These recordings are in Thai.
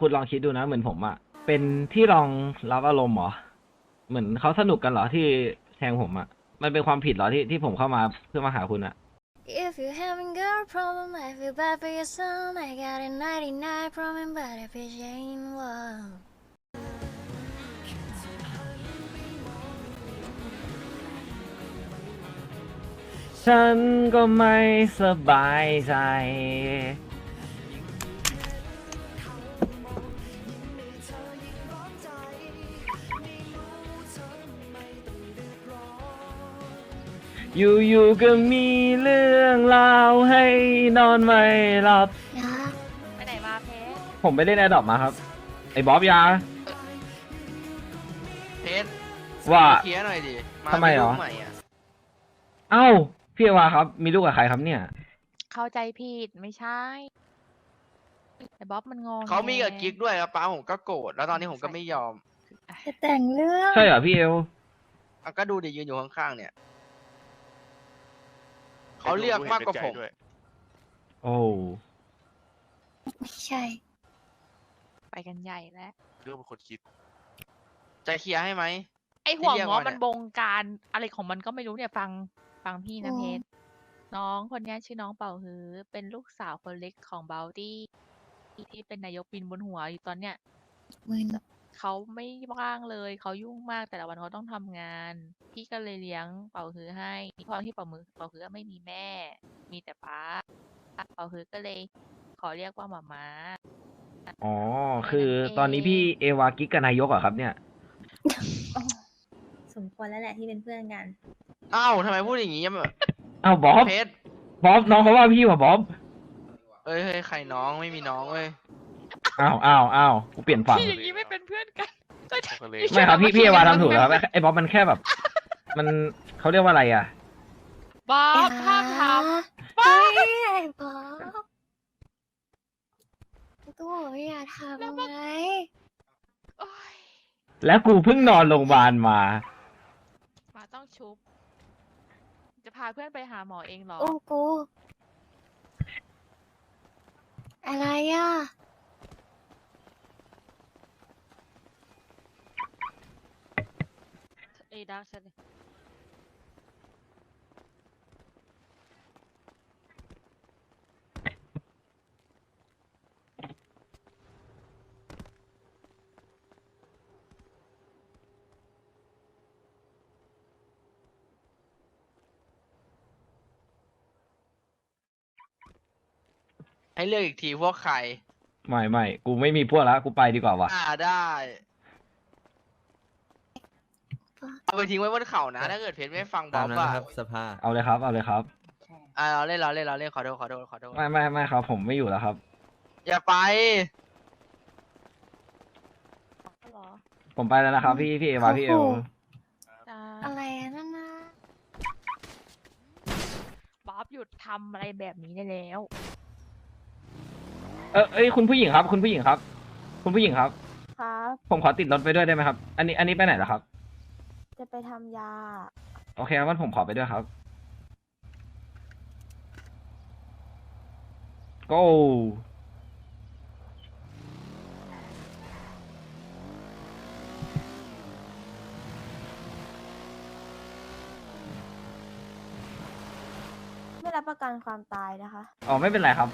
คุณลองคิดดูนะ เหมือนผมอะเป็นที่รองรับอารมณ์เหรอ เหมือนเขาสนุกกันเหรอที่แทงผมอะมันเป็นความผิดเหรอที่ที่ผมเข้ามาเพื่อมาหาคุณอะ If you having girl problem, I feel bad for your son. I got a 99 problem, but if it ain't one. ฉันก็ไม่สบายใจ อยู่ๆก็มีเรื่องเล่าวให้นอนไม่หลับ Yeah. ไปไหนมาเพชรผมไปเล่นแอร์ดรอปมาครับ ไอ้บ๊อบยา เพชรว่าเคลียร์หน่อยดิาทำไมเหรอป็นลูกใหม่อะเอ้า พี่เอวาครับ มีลูกกับใครครับเนี่ย เข้าใจผิดไม่ใช่ แต่บ๊อบมันงงเขามีกับแงกิ๊กด้วยครับป้าผมก็โกรธแล้วตอนนี้ผมก็ไม่ยอมจะแต่งเรื่อง ใช่เหรอพี่เอว อะก็ดูดิยืนอยู่ข้างๆเนี่ย เขาเลือกมากกว่าผม โอ้ไม่ใช่ ไปกันใหญ่แล้ว เรื่องเป็นคนคิด จะเคลียร์ให้ไหม ไอหัวที่เรียกงอมาเนี่ย มันบงการอะไรของมันก็ไม่รู้เนี่ยฟังฟังพี่นะอืม เพชรน้องคนเนี้ยชื่อน้องเป่าฮือ เป็นลูกสาวคนเล็กของเบลตี้ที่ที่เป็นนายกบินบนหัวอยู่ตอนเนี้ย มือ เขาไม่ว่างเลย เขายุ่งมากแต่ละวันเขาต้องทำงาน พี่ก็เลยเลี้ยงเป่าฮือให้เพราะที่เป่ามือเป่าฮือไม่มีแม่ มีแต่ป้าเป่าฮือก็เลย ขอเรียกว่าหมาม้า อ๋อ คือตอนนี้พี่เอวากิ๊กกับนายกเหรอครับเนี่ย สมควรแล้วแหละที่เป็นเพื่อนกัน อ้าวทำไมพูดอย่างงี้อะอ้าวบ๊อบ เพชรบ๊อบน้องเขาว่าพี่ว่าบ๊อบ เอ้ยเฮ้ยใครน้องไม่มีน้องเว้ย อ้าวอ้าวอ้าวกูเปลี่ยนฝั่งที่อย่างนี้ไม่เป็นเพื่อนกันก็จะก็เลยไม่ครับพี่พี่เอวาทำถูกแล้วครับไอ้บ๊อบมันแค่แบบ มันเขาเรียกว่าอะไรอะ บ๊อบห้ามทเฮ้ยไอ้บ๊อบตัวอย่าทำไงำโอ๊ยแล้วกูเพิ่งนอนโรงพยาบาลมามาต้องชุบ จะพาเพื่อนไปหาหมอเองเหรอโอ้กู อะไรอะ เอยดักฉันให้เลือกอีกทีพวกใคร ไม่ไม่กูไม่มีพวกแล้วกูไปดีกว่าว่ะ อ่าได้ เอาไปทิ้งไว้บนเขานะ ถ้าเกิดเพชรไม่ฟังบตาอมกนั้นว่านะครับสภาเอาเลยครับ เอาเลยครับ อ่าเราเล่นเราเล่นเราเล่นขอโทษขอโทษขอโทษไม่ไม่ไม่ครับ ผมไม่อยู่แล้วครับ อย่าไป เหรอ ผมไปแล้วนะครับ พี่พี่เอวาพี่เอวจ้าอะไรอะนั่นนะบ๊อบหยุดทำอะไรแบบนี้ได้แล้ว เออเอ้ยคุณผู้หญิงครับ คุณผู้หญิงครับ คุณผู้หญิงครับ ครับ ผมขอติดรถไปด้วยได้ไหมครับ อันนี้อันนี้ไปไหนล่ะครับ จะไปทำยา โอเคครับงั้นผมขอไปด้วยครับ go ไม่รับประกันความตายนะคะ อ๋อไม่เป็นไรครับ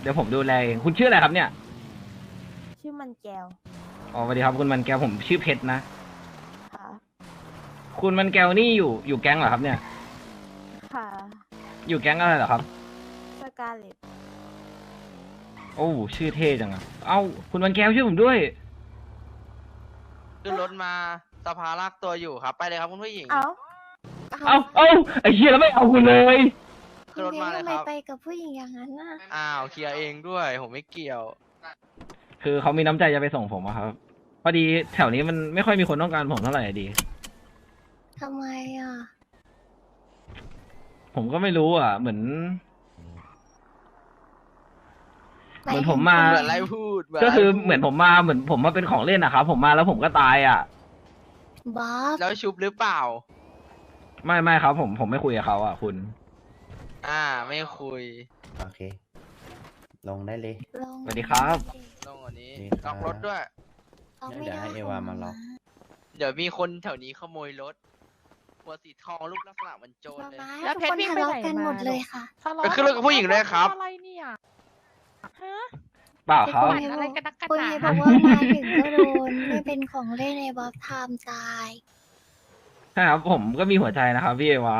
เดี๋ยวผมดูแลเองคุณชื่ออะไรครับเนี่ย ชื่อมันแก้ว อ๋อสวัสดีครับคุณมันแก้วผมชื่อเพชรนะค่ะ คุณมันแก้วนี่อยู่อยู่แก๊งเหรอครับเนี่ย ค่ะอยู่แก๊งอะไรเหรอครับ สกาเลตโอ้ชื่อเท่จังอะเอ้า คุณมันแก้วชื่อผมด้วย ขึ้นรถมาสภาลากตัวอยู่ครับ ไปเลยครับคุณผู้หญิง เอ้าเอ้าเอ้าไอ้เหี้ยแล้วไม่เอาคุณเลยขึ้นรถคุณมาเบเลยทำไมครับไปกับผู้หญิงอย่างนั้นน่ะอ้าวเคลียร์เองด้วย ผมไม่เกี่ยว คือเขามีน้ำใจจะไปส่งผมอะครับ พอดีแถวนี้มันไม่ค่อยมีคนต้องการผมเท่าไหร่อะดี ทำไมอะ ผมก็ไม่รู้อะ เหมือนไหเหมือนผมมา เหมือนไรพูดก็คือไรพูดเหมือนผมมาเหมือนผมมาเป็นของเล่นนะครับผมมาแล้วผมก็ตายอะบ๊อบแล้วชุบหรือเปล่า ไม่ไม่ครับ ผมผมไม่คุยกับเขาอะคุณ อ่า ไม่คุย โอเค ลงได้เลย ลงสวัสดีครับ ลงอันนี้นี่ล็อกรถด้วยล็อกไม่เดี๋ยวได้ให้เอวามาล็อก เดี๋ยวมีคนแถวนี้ขโมยรถ หัวสีทองรูปลักษณะเหมันโจรมาเลยม้าแล้วทุกเพชครนวิ่งทะไปไหนเลาะกันหมดมาเลยค่ะ ทะเลาะไปขึ้นรถกับผู้หญิงด้วยครับ อะไรเนี่ยฮะเปล่าครับ ปั่นอะไรกันนักกันคุณหนา เฮบอกว่ามาถึงก็โดนไม่เป็นของเล่นในบ๊อบไทม์ตายใช่ครับผมก็มีหัวใจนะครับพี่เอวา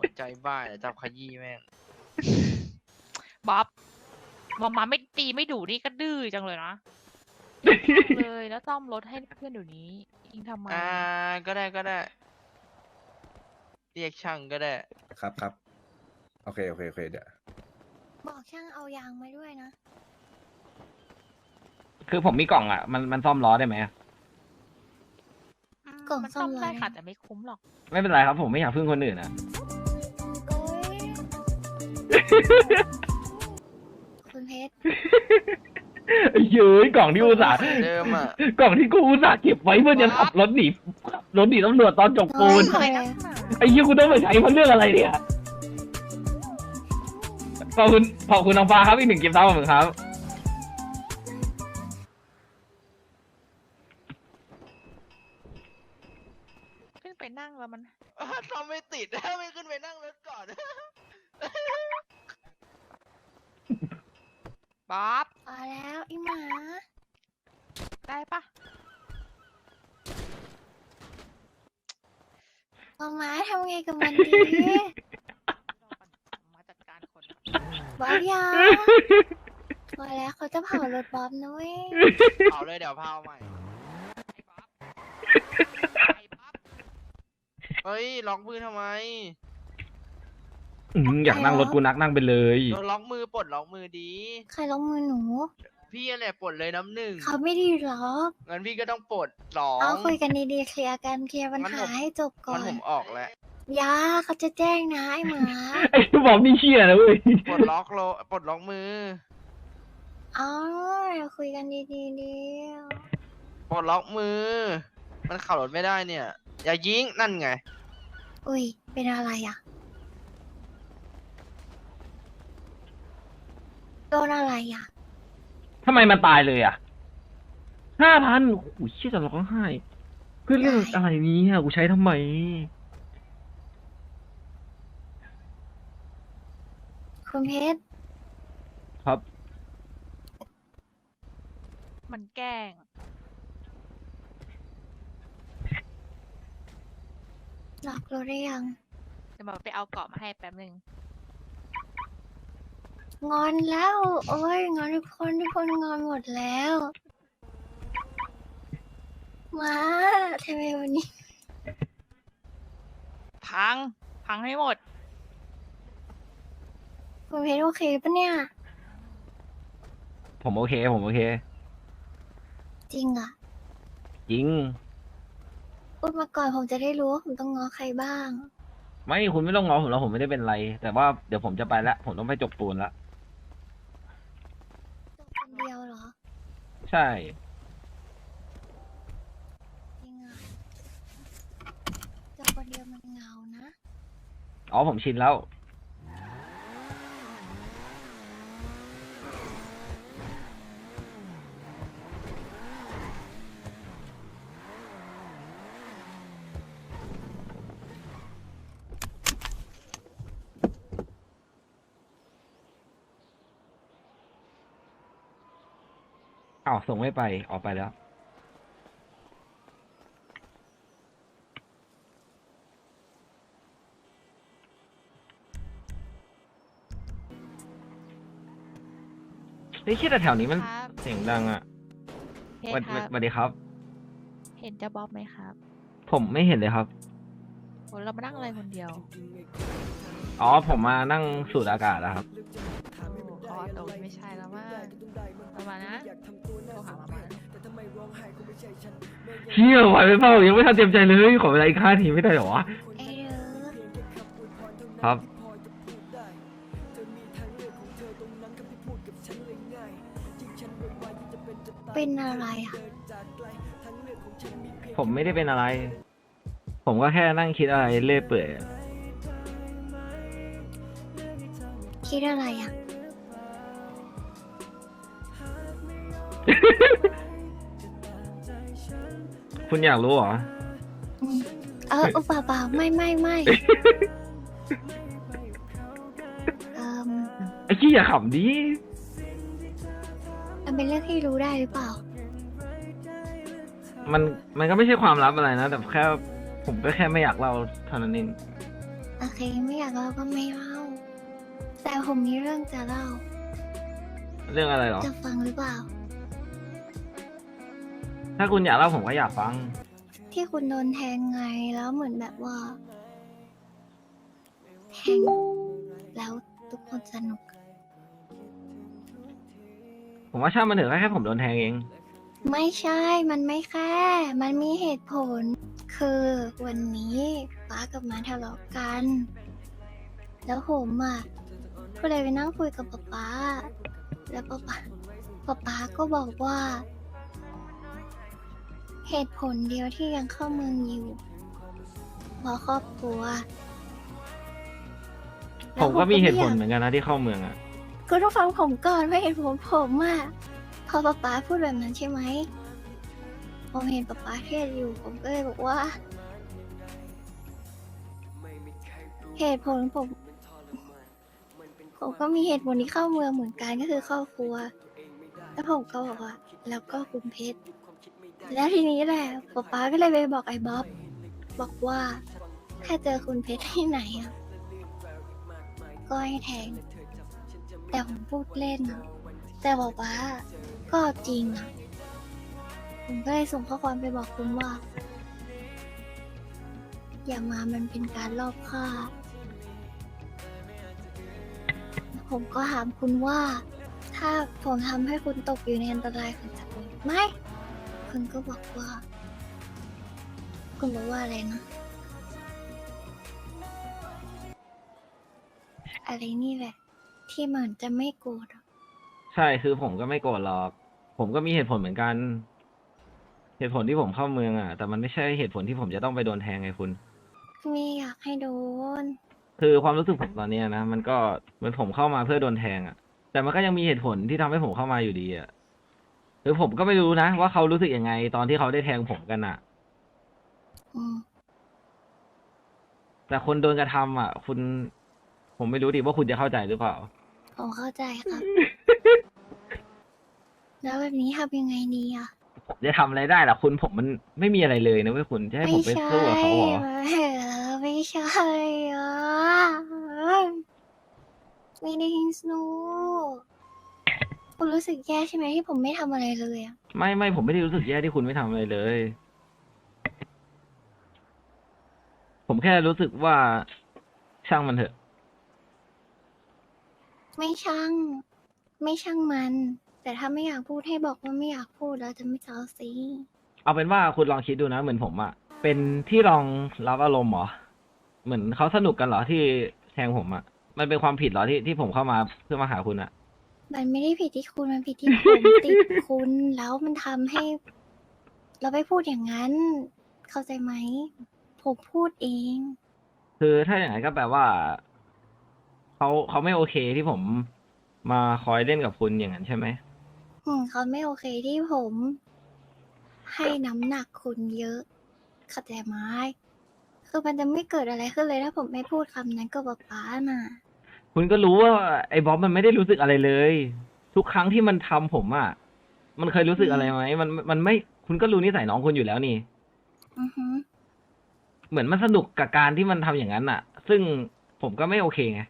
หัวใจบ้าเดี๋ยวจับขยี้แม่ง บ๊อบมามาไม่ตีไม่ดุนี่ก็ดื้อจังเลยนะ เลยแล้วซ่อมรถให้เพื่อนเดี๋ยวนี้ ยิงทำไมอ่า ก็ได้ก็ได้ เรียกช่างก็ได้ ครับครับโอเคโอเคโอเคเดี๋ยวบอกช่างเอายางมาด้วยนะ คือผมมีกล่องอะ มันมันซ่อมล้อได้ไหมอืมกล่องมันซ่ซ่ออมมอะไรได้ ค่ะแต่ไม่คุ้มหรอก ไม่เป็นไรครับผมไม่อยากพึ่งคนอื่นอะ โอ้ย คุณเพชร เย้ยกล่องที่อุตส่าห์เดิมอะกล่องที่กูอุตส่าห์เก็บไว้เพื่อจะขับรถหนีรถหนีตำรวจตอนจบปูนโอ้ยไอ้เหี้ยกูต้องไปใช้เพราะเรื่องอะไรเนี่ยขอบคุณขอบคุณน้องฟ้าครับอีกหนึ่งกิฟต์ซับขอบคุณครับขึ้นไปนั่งแล้วมันทำไม่ติดไม่ขึ้นไปนั่งรถก่อนบ๊อบ มาแล้วไอ้หมา ได้ปะมาม้าทำไงกับมันดีมาจัดการคนอะบ๊อบยามาแล้วเขาจะเผารถบ๊อบนะเว้ยเผาเลยเดี๋ยวเผาใหม่ไอ้บ๊อบไอ้บ๊อบเฮ้ยล็อกมือทำไม อืมอยากนั่งรถกูนักนั่งไปเลยโดนล็อกมือปลดล็อกมือดี ใครลงมือหนู พี่นั่นแหละปลดเลยน้ำหนึ่งเขาไม่ดีหรอกงั้นพี่ก็ต้องปลดสองเอาคุยกันดีๆเคลียร์กันเคลียร์ปัญงั้นหาผมให้จบก่อมันนผมออกแล้วยาเขาจะแจ้งนะไอ้หมาไอ้บอกนี่เชี่ยนะเว้ยปลดล็อกโลปลดล็อกมือเอาเราคุยกันดีๆเดียวปลดล็อกมือ มันขับรถไม่ได้เนี่ย อย่ายิงนั่นไง อุ้ยเป็นอะไรอะ โดนอะไรอะ ทำไมมันตายเลยอะห้าพันโอ้ยเชี่ยจะร้องไห้ เพื่อเรื่องอะไรเนี้กูใช้ทำไม คุณเพชรครับ มันแกล้ง หลอกเราได้ยัง เดี๋ยวมาไปเอาเกาะมาให้แป๊บนึง งอนแล้ว โอ้ยงอนทุกคนทุกคนงอนหมดแล้วมาทำไมวันนี้ พัง พังให้หมด คุณเพชรโอเคปะเนี่ย ผมโอเค ผมโอเค จริงอะ จริง พูดมาก่อนผมจะได้รู้ว่าผมต้องงอใครบ้าง ไม่คุณไม่ต้องง้อผมแล้วผมไม่ได้เป็นไร แต่ว่าเดี๋ยวผมจะไปแล้วผมต้องไปจบปูนละ จบคนเดียวเหรอ ใช่จริงอะจบคนเดียวมันเหงานะ อ๋อผมชินแล้ว อ้าวส่งไม่ไปออกไปแล้ว เฮ้ยคิดแต่แถวนี้มันครับเสียงดังอะเพสวัสชรครับสวัสดีครับ เห็นเจ้าบ๊อบไหมครับผมไม่เห็นเลยครับ โหเรามานั่งอะไรคนเดียว อ๋อผมมานั่งสูดอากาศแล้วครับ โอ้คอตกไม่ใช่แล้วว่าประมาณนะโทรหามามาเชี่ยไหวไปเปล่ายังไม่ทันเตรียมใจเลยขอเวลาอีกห้าทีไม่ได้เหรอวะไอ้เด้อครับเป็นอะไรอะ ผมไม่ได้เป็นอะไร ผมก็แค่นั่งคิดอะไรเรื่อยเปื่อย คิดอะไรอะ คุณอยากรู้เหรออืมเออเออเปล่าเปล่าไม่ไม่ไม่เอ่มไอ้ขี้อย่าขำดิ มันเป็นเรื่องที่รู้ได้หรือเปล่า มันมันก็ไม่ใช่ความลับอะไรนะ แต่แค่ผมก็แค่ไม่อยากเล่าเท่านั้นเอง โอเค ไม่อยากเล่าก็ไม่เล่า แต่ผมมีเรื่องจะเล่า เรื่องอะไรเหรอ จะฟังหรือเปล่า ถ้าคุณอยากเล่าผมก็อยากฟัง ที่คุณโดนแทงไงแล้วเหมือนแบบว่า แทง แล้วทุกคนสนุก ผมว่าช่างมันเถอะแค่ผมโดนแทงเอง ไม่ใช่ มันไม่แค่ มันมีเหตุผล คือวันนี้ป้ากับมาทะเลาะกัน แล้วผมอะก็เลยไปนั่งคุยกับป๊าป๊าแล้วป๊าป๊าป๊าป๊าก็บอกว่า เหตุผลเดียวที่ยังเข้าเมืองอยู่เพราะครอบครัวผมก็มีเหตุผลแล้วเหมือนกันนะที่เข้าเมืองอะคุณต้องฟังผมก่อนว่าเหตุผลผมอะพอป๊าป๊าพูดแบบนั้นใช่ไหมผมเห็นป๊าป๊าเครียดอยู่ผมก็เลยบอกว่า เหตุผลผมผมก็มีเหตุผลที่เข้าเมืองเหมือนกันก็คือครอบครัว แล้วผมก็บอกว่าแล้วก็คุณเพชร แล้วทีนี้แหละป๊าป๊าก็เลยไปบอกไอ้บ๊อบ บอกว่า ถ้าเจอคุณเพชรที่ไหนอะก็ให้แทง แต่ผมพูดเล่นอะแต่บอกว่า ก็จริงอะผมก็เลยส่งข้อความไปบอกคุณว่า อย่ามามันเป็นการลอบฆ่า ผมก็ถามคุณว่า ถ้าผมทำให้คุณตกอยู่ในอันตรายคุณจะไหม คุณก็บอกว่า คุณบอกว่าอะไรนะ อะไรนี่แหละ ที่เหมือนจะไม่โกรธอะใช่คือผมก็ไม่โกรธหรอก ผมก็มีเหตุผลเหมือนกัน เหตุผลที่ผมเข้าเมืองอะ แต่มันไม่ใช่เหตุผลที่ผมจะต้องไปโดนแทงไงคุณ ไม่อยากให้โดน คือความรู้สึกผมตอนเนี้ยนะมันก็เหมือนผมเข้ามาเพื่อโดนแทงอะ แต่มันก็ยังมีเหตุผลที่ทำให้ผมเข้ามาอยู่ดีอะ คือผมก็ไม่รู้นะว่าเขารู้สึกยังไง ตอนที่เขาได้แทงผมกันอะอืมแต่คนโดนกระทำอะ คุณ ผมไม่รู้ดิว่าคุณจะเข้าใจหรือเปล่า ผมเข้าใจครับ แล้วแบบนี้ทำยังไงดีอะ ผมจะทำอะไรได้ล่ะคุณผมมันไม่มีอะไรเลยนะเว้ยคุณจะให้ผมไปสู้กับเขาเหรอไม่ใช่อะไม่ได้ยิงสนู คุณรู้สึกแย่ใช่ไหมที่ผมไม่ทำอะไรเลยอะไม่ไม่ผมไม่ได้รู้สึกแย่ที่คุณไม่ทำอะไรเลย ผมแค่รู้สึกว่าช่างมันเถอะ ไม่ช่าง ไม่ช่างมัน แต่ถ้าไม่อยากพูดให้บอกว่าไม่อยากพูดแล้วจะไม่เจ้าสิเอาเป็นว่าคุณลองคิดดูนะเหมือนผมอะเป็นที่รองรับอารมณ์เหรอเหมือนเขาสนุกกันเหรอที่แทงผมอะมันเป็นความผิดเหรอที่ที่ผมเข้ามาเพื่อมาหาคุณอะ มันไม่ได้ผิดที่คุณมันผิดที่ผมติดคุณแล้วมันทำให้ เราไปพูดอย่างนั้น เข้าใจไหม ผมพูดเอง คือถ้าอย่างนั้นก็แปลว่าเขาเขาไม่โอเคที่ผมมาคอยเล่นกับคุณอย่างนั้นใช่ไหมอืมเขาไม่โอเคที่ผม ให้น้ำหนักคุณเยอะเข้าใจไหมคือมันจะไม่เกิดอะไรขึ้นเลยถ้าผมไม่พูดคำนั้นกับป๊าป๊าน่ะ คุณก็รู้ว่าไอ้บ๊อบมันไม่ได้รู้สึกอะไรเลย ทุกครั้งที่มันทำผมอะมันเคยรู้สึกอะไรไหมมันมันไม่คุณก็รู้นิสัยน้องคุณอยู่แล้วนี่ อือฮึเหมือนมันสนุกกับการที่มันทำอย่างนั้นอะซึ่งผมก็ไม่โอเคไง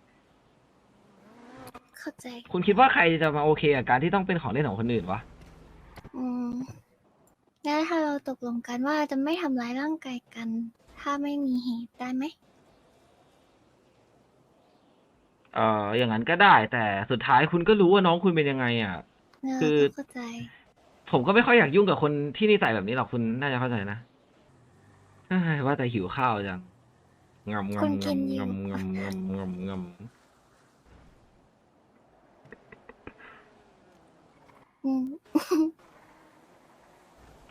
เข้าใจ คุณคิดว่าใครจะมาโอเคกับการที่ต้องเป็นของเล่นของคนอื่นวะ อืมแล้วถ้าเราตกลงกันว่าจะไม่ทำร้ายร่างกายกัน ถ้าไม่มีเหตุได้ไหม เอออย่างนั้นก็ได้ แต่สุดท้ายคุณก็รู้ว่าน้องคุณเป็นยังไงอะเออคือ เข้าใจ ผมก็ไม่ค่อยอยากยุ่งกับคนที่นิสัยแบบนี้หรอกคุณน่าจะเข้าใจนะเอ้ยว่าแต่หิวข้าวจังงำงำคุณกินอยู่ งำงำงำงำงำงอืม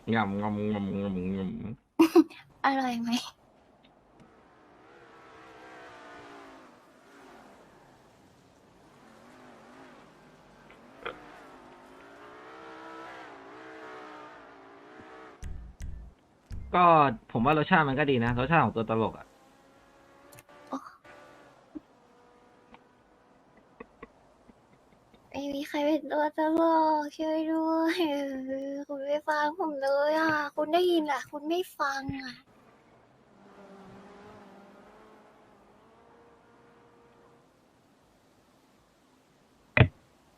ำงำงำงำงำงำอร่อยไหม ก็ผมว่ารสชาติมันก็ดีนะรสชาติของตัวตลกอะไม่มีใครเป็นตัวตลกช่วยด้วยเออคุณไม่ฟังผมเลยอะ คุณได้ยินอะคุณไม่ฟังอะ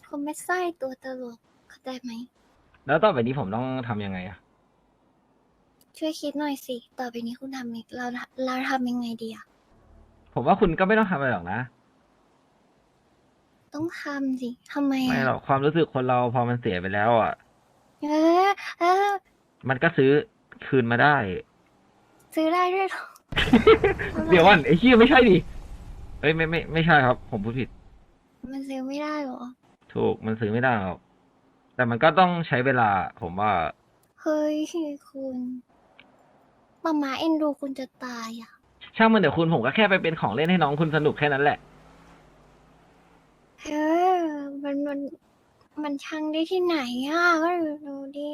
คุณไม่ใช่ตัวตลกเข้าใจไหมแล้วต่อไปนี้ผมต้องทำยังไงอะ ช่วยคิดหน่อยสิ ต่อไปนี้คุณทำยังเราเราทำยังไงดีอะผมว่าคุณก็ไม่ต้องทำอะไรหรอกนะ ต้องทำสิทำไมไม่อะหรอกความรู้สึกคนเราพอมันเสียไปแล้วอะ เออเออมันก็ซื้อคืนมาได้ ซื้อได้ด้วยเหรอ เดี๋ยววันไอ้เหี้ยไม่ใช่ดิเอ้ยไม่ไม่ไม่ใช่ครับ ผมพูดผิด มันซื้อไม่ได้เหรอ ถูกมันซื้อไม่ได้หรอกแต่มันก็ต้องใช้เวลา ผมว่า เฮ้ยคุณ มามาเอ็นดูคุณจะตายอะ ช่างมันเดี๋ยวคุณผมก็แค่ไปเป็นของเล่นให้น้องคุณสนุกแค่นั้นแหละ เออ มันมันมันช่างได้ที่ไหนอะก็ดูดิ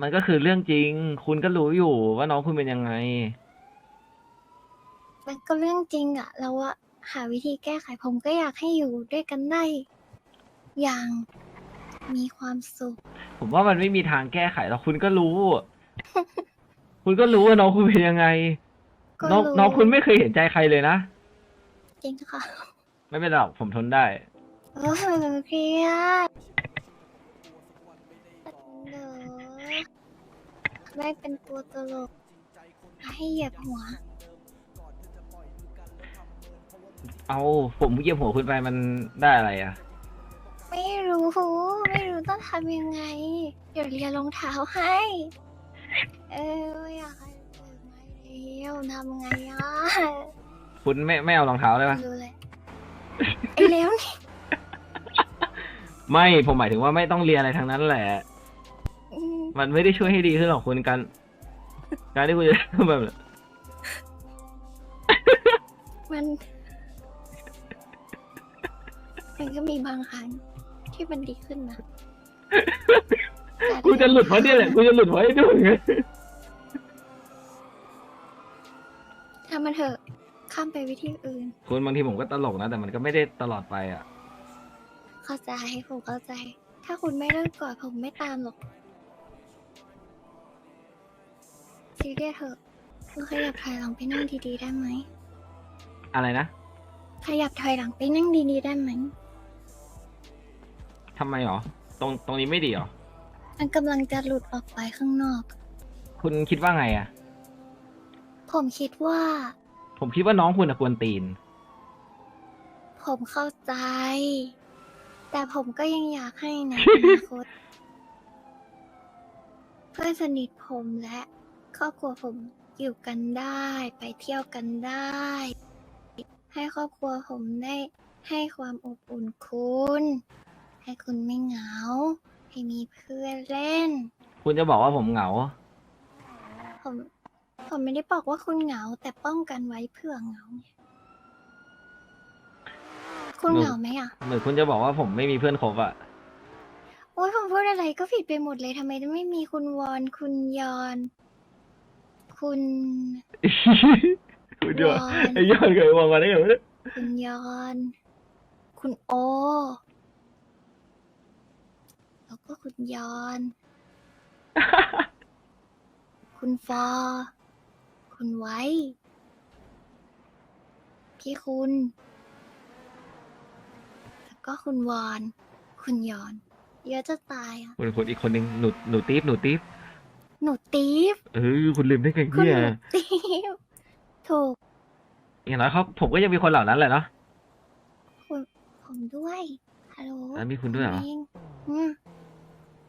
มันก็คือเรื่องจริง คุณก็รู้อยู่ว่าน้องคุณเป็นยังไง มันก็เรื่องจริงอะ เราอะหาวิธีแก้ไขผมก็อยากให้อยู่ด้วยกันได้ อย่างมีความสุข ผมว่ามันไม่มีทางแก้ไขหรอกคุณก็รู้ คุณก็รู้ว่าน้องคุณเป็นยังไง ก็น้องรู้น้องคุณไม่เคยเห็นใจใครเลยนะ จริงค่ะไม่เป็นไรหรอกผมทนได้เออเครียดเนอะได้เป็นตัวตลก ให้เหยียบหัว เอาผมเหยียบหัวคุณไปมันได้อะไรอะ ไม่รู้ ไม่รู้ต้องทำยังไง เดี๋ยวเรียนรองเท้าให้ เออไม่อยากให้เปิดไม้เดียวทำไงอะคุณไม่ไม่เอารองเท้าเลยปะดูเลยไอ้เลี้ยวนี่ไม่ผมหมายถึงว่าไม่ต้องเรียนอะไรทั้งนั้นแหละ อืมมันไม่ได้ช่วยให้ดีขึ้นหรอกคุณกันการที่คุณจะทำแบบ มันมันก็มีบางครั้งที่มันดีขึ้นนะแต่กูจะหลุดเพราะเนี่ยแหละกูจะหลุดเพราะไอ้ดูไง ถ้ามันเถอะ ข้ามไปวิธีอื่น คุณบางทีผมก็ตลกนะ แต่มันก็ไม่ได้ตลอดไปอะ เข้าใจผมเข้าใจ ถ้าคุณไม่เลิกก่อนผมไม่ตามหรอกซีเรียสเถอะคุณขยับถอยหลังไปนั่งดีๆได้ไหม อะไรนะขยับถอยหลังไปนั่งดีๆได้ไหม ทำไมหรอ ตรงตรงนี้ไม่ดีหรอ มันกำลังจะหลุดออกไปข้างนอก คุณคิดว่าไงอะ ผมคิดว่า ผมคิดว่าน้องคุณอะกวนตีน ผมเข้าใจ แต่ผมก็ยังอยากให้ในอนาคตเพื่อนสนิทผมและครอบครัวผมอยู่กันได้ ไปเที่ยวกันได้ ให้ครอบครัวผมได้ให้ความอบอุ่นคุณ ให้คุณไม่เหงา ให้มีเพื่อนเล่น คุณจะบอกว่าผมเหงา ผม ผมไม่ได้บอกว่าคุณเหงา แต่ป้องกันไว้เผื่อเหงาไงคุณหนูเหงาไหมอะเหมือนคุณจะบอกว่าผมไม่มีเพื่อนคบอะโอ้ยผมพูดอะไรก็ผิดไปหมดเลยทำไมจะไม่มีคุณวอน คุณยอน คุณคุณยอนวอนไอ้ยอนเคยวางมาได้ไงวะเนี่ยคุณยอน คุณโอ แล้วก็คุณยอน คุณฟอ คุณไว้ พี่คุณ แล้วก็คุณวอน คุณยอน เยอะจะตายอะคุณคุณอีกคนนึงหนูหนูตีฟหนูตีฟหนูตีฟเออคุณลืมได้ไงคุณเนี่ยหนูตีฟถูกอย่างน้อยเขาผมก็ยังมีคนเหล่านั้นแหละเนาะคุณผมด้วยฮัลโหลอะมีคุณด้วยเหรอผมงอืม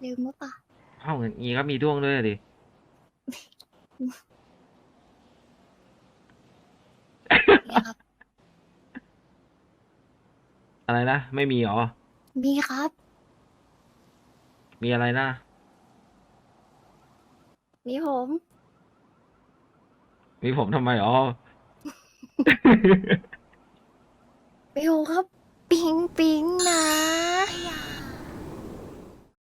ลืมหรือเปล่าเอ้าอย่างงี้ก็มีด้วงด้วยดิเนี่ย ครับอะไรนะ ไม่มีหรอ มีครับ มีอะไรนะ มีผม มีผมทำไมหรอมีผมครับ ปิงปิงนะ